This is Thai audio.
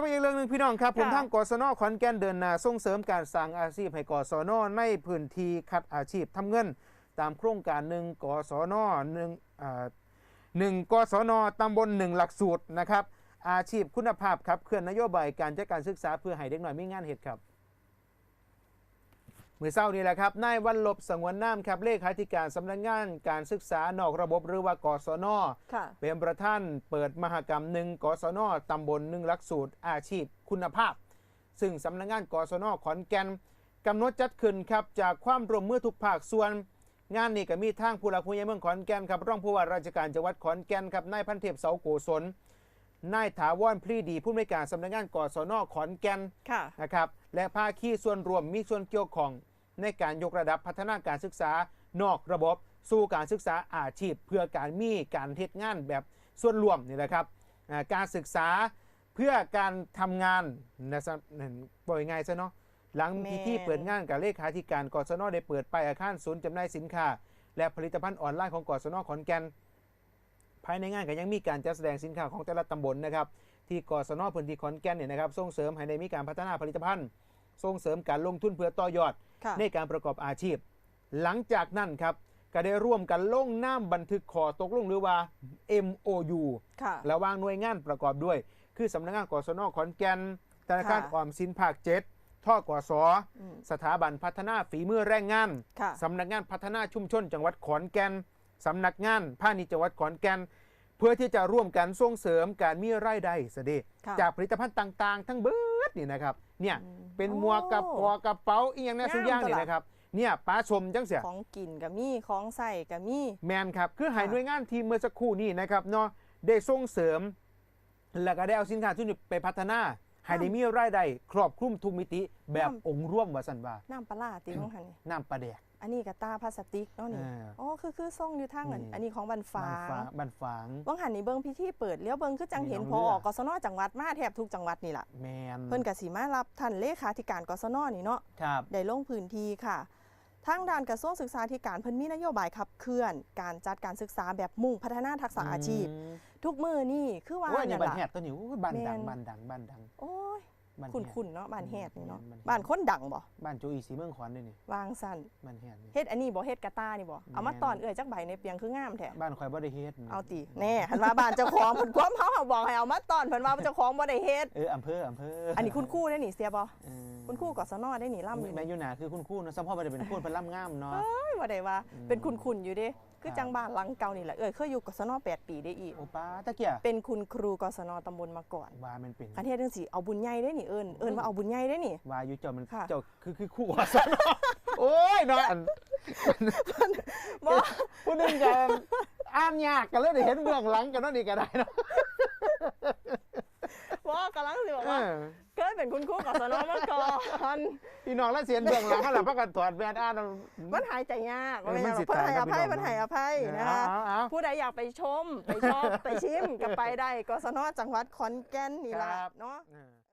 ไปอีกเรื่องหนึ่งพี่น้องครับผมค่ะทางกศนขอนแก่นเดินหน้าส่งเสริมการสร้างอาชีพให้กศนในพื้นที่คัดอาชีพทำเงิน ตามโครงการหนึ่งกศนหนึ่งอ่าหนึ่งกศนตำบลหนึ่งหลักสูตรนะครับอาชีพคุณภาพครับเคลื่อนนโยบายการจัดการศึกษาเพื่อให้เด็กหน่อยมีงานเหตุครับเมื่อเช้านี้แหละครับนายวันลบสงวนน้ำครับเลขาธิการสำนักงานการศึกษานอกระบบหรือว่ากศนค่ะเป็นประธานเปิดมหกรรมหนึ่งกศนตำบลหนึ่งหลักสูตรอาชีพคุณภาพ ซึ่งสำนักงานกศนขอนแก่นกำหนดจัดขึ้นครับจากความร่วมมือทุกภาคส่วน งานนี้ก็มีทางผู้หลักผู้ใหญ่เมืองขอนแก่นครับรองผู้ว่าราชการจังหวัดขอนแก่นครับนายพันเทพเสาโกศลนายถาวรพลีดีผู้อำนวยการสำนักงานกศนขอนแก่นค่ะนะครับและภาคีส่วนรวมมีส่วนเกี่ยวข้อง ในการยกระดับพัฒนาการศึกษานอกระบบสู่การศึกษาอาชีพ เพื่อการมีการเทศงานแบบส่วนรวมนี่แหละครับการศึกษาเพื่อการทำงานนะครับปล่อยง่ายซะเนาะหลังพิธีเปิดงานกับเลขาธิการกศนได้เปิดไปอาคารศูนย์จำหน่ายสินค้า และผลิตภัณฑ์ออนไลน์ของกศนขอนแก่นภายในงานก็ยังมีการจัดแสดงสินค้าของแต่ละตำบลนะครับที่กศนพื้นที่ขอนแก่นเนี่ยนะครับส่งเสริมให้ได้มีการพัฒนาผลิตภัณฑ์ ส่งเสริมการลงทุนเพื่อต่อยอด ในการประกอบอาชีพ หลังจากนั้นครับก็ได้ร่วมกันลงน้ำบันทึกขอตกลงหรือว่า MOU ค่ะระหว่างหน่วยงานประกอบด้วย คือสำนักงานกศนขอนแก่นธนาคารค่ะออมสินภาคเจ็ดท่อกสอืมสถาบันพัฒนาฝีมือแรงงานค่ะสำนักงานพัฒนาชุมชน จังหวัดขอนแก่นสำนักงานพาณิชย์จังหวัดขอนแก่นเพื่อที่จะร่วมกันส่งเสริมการมีรายได้สดีค่ะจากผลิตภัณฑ์ต่าง ๆ ทั้งเบิด นี่นะครับเนี่ยอืมเป็นหมวกกับโอ้ปอกระเป๋าอีกอย่างเนี้งามสุดอย่างตนี่ลาดนะครับเนี่ยป้าชมจังเสียของกินกับมี่ของใส่กับมี่แมนครับคือให้ค่ะหน่วยงานทีมเมื่อสักครู่นี้นะครับเนาะได้ส่งเสริม แล้วก็ได้เอาสินค้าที่นี่ไปพัฒนา ให้ได้มีรายได้ครอบคลุมทุกมิติแบบองค์ร่วมว่าสันว่าน้ำปลาร้าติของหันนี่น้ำปลาแดกอันนี้กับตาพลาสติกเนาะนี่อ่าอ๋อคือคือส่งอยู่ทางอันนี่อันนี้ของบันฟ้าบันฟ้าบันฝางบางหันนี่เบิ่งพิธีเปิดเลี้ยวเบิ่งคือจังมีเห็นน้องพอเรือกศนจังหวัดมาแทบทุกจังหวัดนี่ล่ะแมนเพิ่นก็สิมารับท่านเลขาธิการกศนนี่เนาะครับได้ลงพื้นที่ค่ะ ทางด้านกระทรวงศึกษาธิการเพิ่นมีนโยบายขับเคลื่อน การจัดการศึกษาแบบมุ่งพัฒนาทักษะอาชีพมทุกมือนี่คือว่าโอ้ยนี่นั่นบ้านล่ะแหบตัวนี้โอ้ยบ้านดังแม่นบ้านดังบ้านดังโอ้ยบ้านคุณแหบคุณเนาะบ้านแฮดนี่เนาะบ้านแฮดบ้านคนดังบ่บ้านโจอีสีเมืองขอนนี่นี่วางสั่นบ้านแหบนี่เฮ็ดอันนี้บ่เฮ็ดกะตานี่บ่เอามาแม่นตอนเอื้อยจักใบในเปียงคืองามแท้บ้านข่อยบ่ได้เฮ็ดเอาติแน่หันว่าบ้านเจ้าของเพิ่นความเฮาบอกให้เอามาตอนเพิ่นว่าเจ้าของบ่ได้เฮ็ดเอออำเภออำเภออันนี้คุณครูได้นี่เสียบ่เออ คุณครูกศนได้นี่ล่ำอยู่แม่นี่อยู่หนาคือคุณครู่เนาะสัมพ่อบ่ได้เป็นพูดเป็นล่ำงามเนาะ เอ้ยบ่ได้ว่าอืม เป็นคุณคุณอยู่เด้คือครับจังบ้านหลังเก่านี่แหละเอ้ยเคยอยู่กศน8ปีได้อีก โอป้าตะเกียเป็นคุณครูกศนตำบลมาก่อนว่ามันเป็นคันเทศจังสิเอาบุญใหญ่ได้นี่เอิ้นเอิ้นว่าเอาบุญใหญ่ได้นี่ว่าอยู่เจ้ามันค่ะ เจ้าคือคือคู่ว่าซะเนาะโอ้ยเนาะอันบ่ผู้หนึงกันอ่านยากกันเลยได้เห็นเบื้องหลังกันเนาะนี่ก็ได้เนาะบ่กำลังสิบอกเอว่าอเคย เป็นคุณครูกศนมาก่อนพี่น้องแล้วเสียนเบื้องหลังเขาหลังพักกันถอดแว่นอ่านเอามันหายใจยากเออไม่มันใช่หรสิอกเพิ่นให้อภัยตายครับเพิ่นให้อภัยนะคะเอาเอาผู้ใดอยากไปชม ไปชอบไปชิมก็ไปได้กศนจังหวัดขอนแก่นนี่ล่ะครับเนาะเออ